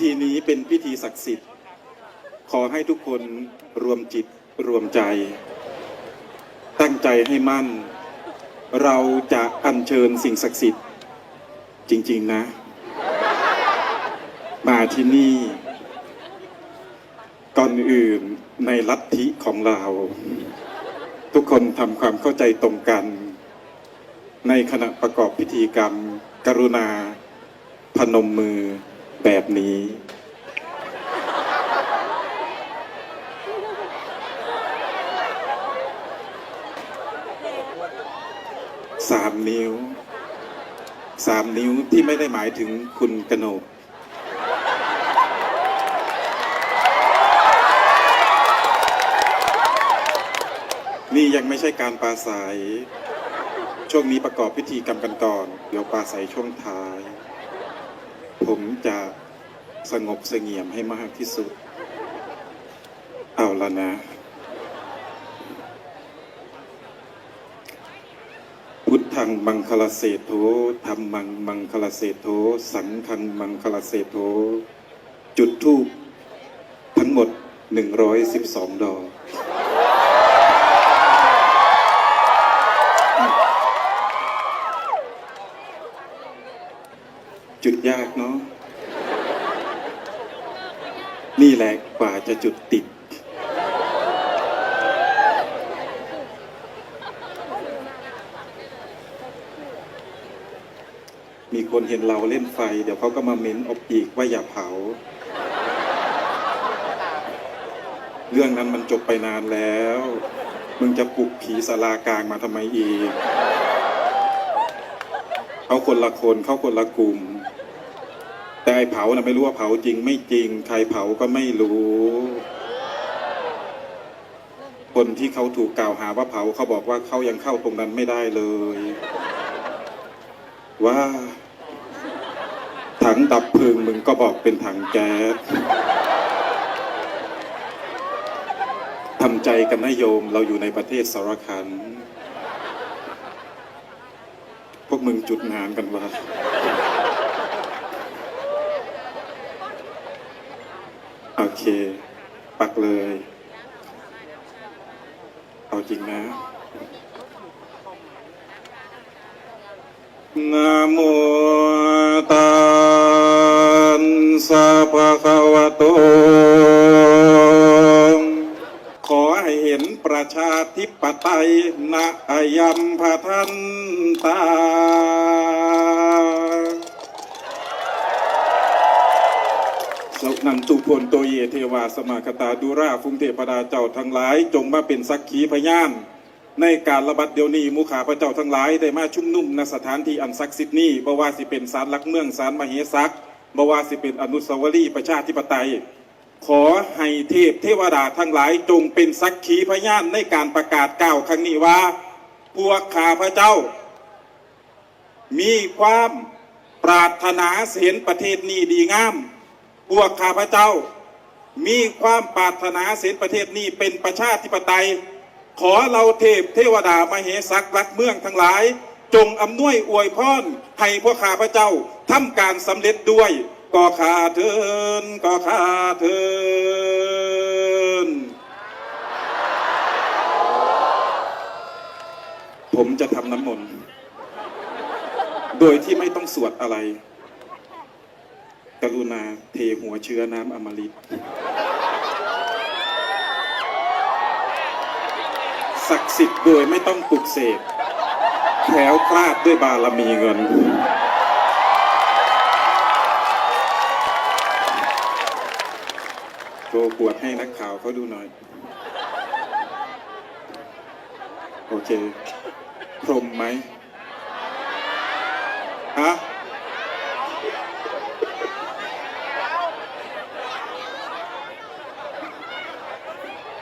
ธีนี้เป็นพิธีศักดิ์สิทธิ์ ขอให้ทุกคนรวมจิตรวมใจ ตั้งใจให้มั่น เราจะอัญเชิญสิ่งศักดิ์สิทธิ์ จริง ๆ นะ มาที่นี่ ก่อนอื่นในลัทธิของเรา ทุกคนทำความเข้าใจตรงกัน ในขณะประกอบพิธีกรรม กรุณา พนมมือ แบบนี้ สามนิ้ว สามนิ้วที่ไม่ได้หมายถึงคุณกนกนี่ยังไม่ใช่การปราศัยช่วงนี้ประกอบพิธีกรรมกันก่อน เดี๋ยวปราศัยช่วงท้าย ผมจะสงบเสงี่ยมให้มากที่สุด เอาละนะ พุทธังมังคลเศโธธรรมังมังคลเศโธสังฆังมังคลเศโธจุดทูปทั้งหมด 112 ดอก จุดยากเนาะนี่แหละกว่าจะจุดติด มีคนเห็นเราเล่นไฟ เดี๋ยวเขาก็มาเม้นอบอีกว่าอย่าเผา เรื่องนั้นมันจบไปนานแล้ว มึงจะปลุกผีสารากลางมาทำไมอีก เขาคนละคนเขาคนละกลุ่ม แต่ไอ้เผานะไม่รู้ว่าเผาจริงไม่จริง ใครเผาก็ไม่รู้ คนที่เขาถูกกล่าวหาว่าเผาเขาบอกว่าเขายังเข้าตรงนั้นไม่ได้เลย ว่า ถังดับเพลิงมึงก็บอกเป็นถังแก๊สทำใจกันนะโยมเราอยู่ในประเทศสารคันพวก มึงจุดงานกันวะโอเค ปักเลย เอาจริงนะนะโมตัสสะภะคะวะโต ขอให้เห็น ประชาธิปไตยนะอายัมพทันตา สนันตุพลโตเยเทวาสมาคตาดุราฟุงเทพดาเจ้าทั้งหลาย จงมาเป็นสักขีพยาน ในการระบัดเดี๋ยวนี้มูขาพระเจ้าทั้งหลาย ได้มาชุ่มนุ่มณสถานที่อันศักดิ์สิทธิ์นี้บ่ว่าสิเป็นศาลหลักเมืองศาลมเหสักบ่ว่าสิเป็นอนุสาวรีย์ประชาธิปไตย ขอให้เทพเทวดาทั้งหลายจงเป็นสักขีพยานในการประกาศกล่าวครั้งนี้ว่า พวกข้าพระเจ้า มีความปรารถนาเห็นประเทศนี้ดีงาม พวกข้าพระเจ้า มีความปรารถนาเห็นประเทศนี้เป็นประชาธิปไตย ขอเราเทพเทวดามาเหสักรักเมืองทั้งหลาย จงอำนวยอวยพรให้พวกข้าพระเจ้าทำการสำเร็จด้วย ก็ขาเทินก็ขาเทินผมจะทำน้ำมนต์โดยที่ไม่ต้องสวดอะไร กรุณาเทหัวเชื้อน้ำอมฤตศักดิ์สิทธิ์โดยไม่ต้องปลุกเสกแถวคลาดด้วยบารมีเงิน โชว์ปวดให้นักข่าวเขาดูหน่อย โอเค พรมไหมฮะ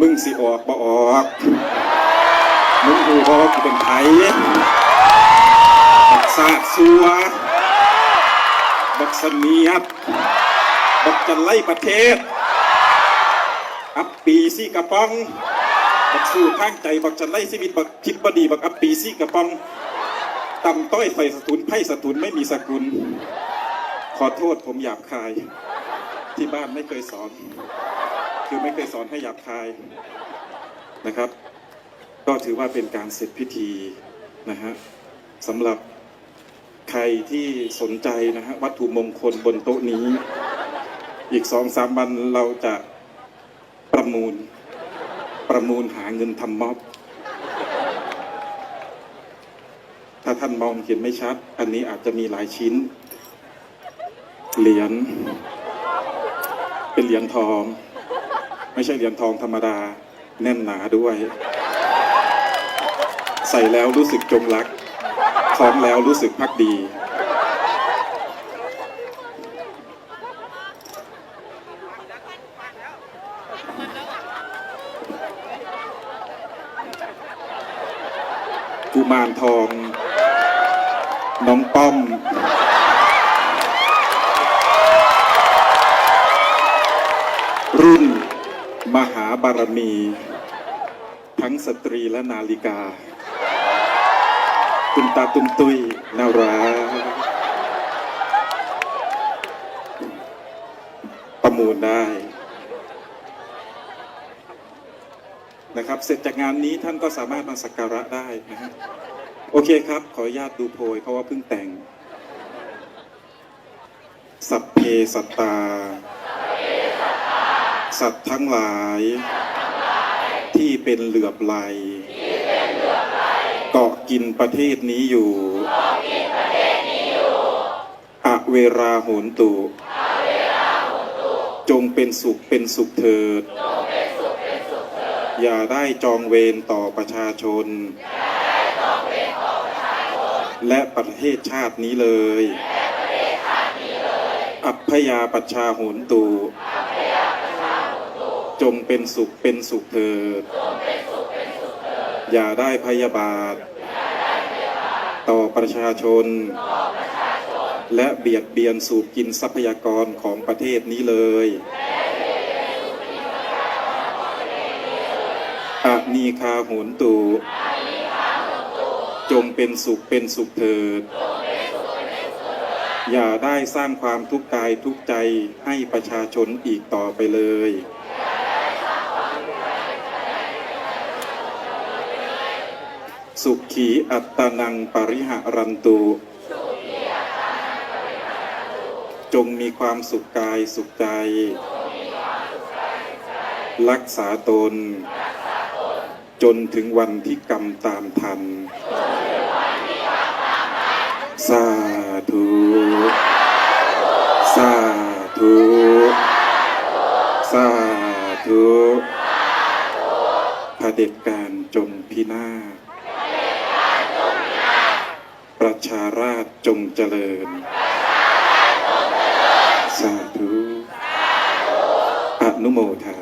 มึงสิออกบ่ออก มึงดูบ่ว่ากูเป็นไผบักซาซัว บักเสนียดบักจะไล่ประเทศ อัปปีซี่กระป๋องบักสู้างใจบักจะไล่ชีวิตบักคิดบดีบักอัปปีซี่กระป๋องต่ำต้อยไฟสถุนไพ่สถุนไม่มีสกุล ขอโทษผมหยาบคาย ที่บ้านไม่เคยสอน คือไม่เคยสอนให้หยาบคายนะครับ ก็ถือว่าเป็นการเสร็จพิธีนะฮะสำหรับใครที่สนใจนะฮะวัตถุมงคลบนโต๊ะนี้ อีกสองสามวันเราจะ ประมูล ประมูลหาเงินทำม็อบ ถ้าท่านมองเห็นไม่ชัด อันนี้อาจจะมีหลายชิ้น เหรียญ เป็นเหรียญทอง ไม่ใช่เหรียญทองธรรมดา แน่นหนาด้วย ใส่แล้วรู้สึกจงรักคล้องแล้วรู้สึกพักดี กุมารทอง น้องป้อม รุ่นมหาบารมี ทั้งสตรีและนาฬิกาคุณตาตุ้มตุยนาราประมูลได้นะครับ เสร็จจากงานนี้ท่านก็สามารถมาสักการะได้นะฮะโอเคครับ ขออนุญาตดูโพยเพราะว่าเพิ่งแต่ง สัพเพสัตตา สัตว์ทั้งหลาย ที่เป็นเหลือบไหลเกาะกินประเทศนี้อยู่อเวราโหนตุ จงเป็นสุขเป็นสุขเถิด อย่าได้จองเวรต่อประชาชน และประเทศชาตินี้เลย อัพยาปัชชาโหนตู จงเป็นสุขเป็นสุขเถิดอย่าได้พยาบาท ต่อประชาชน และเบียดเบียนสูบกินทรัพยากรของประเทศนี้เลยอะนีคาโหนตูจงเป็นสุขเป็นสุขเถิด อย่าได้สร้างความทุกข์กายทุกข์ใจให้ประชาชนอีกต่อไปเลย สุขีอัตนังปริหารันตุจงมีความสุขกายสุขใจ รักษาตน จนถึงวันที่กรรมตามทัน สาธุ สาธุ สาธุพระเด็จการจงพินาศประ ชาราชจงเจริญ สาธุ อนุโมทา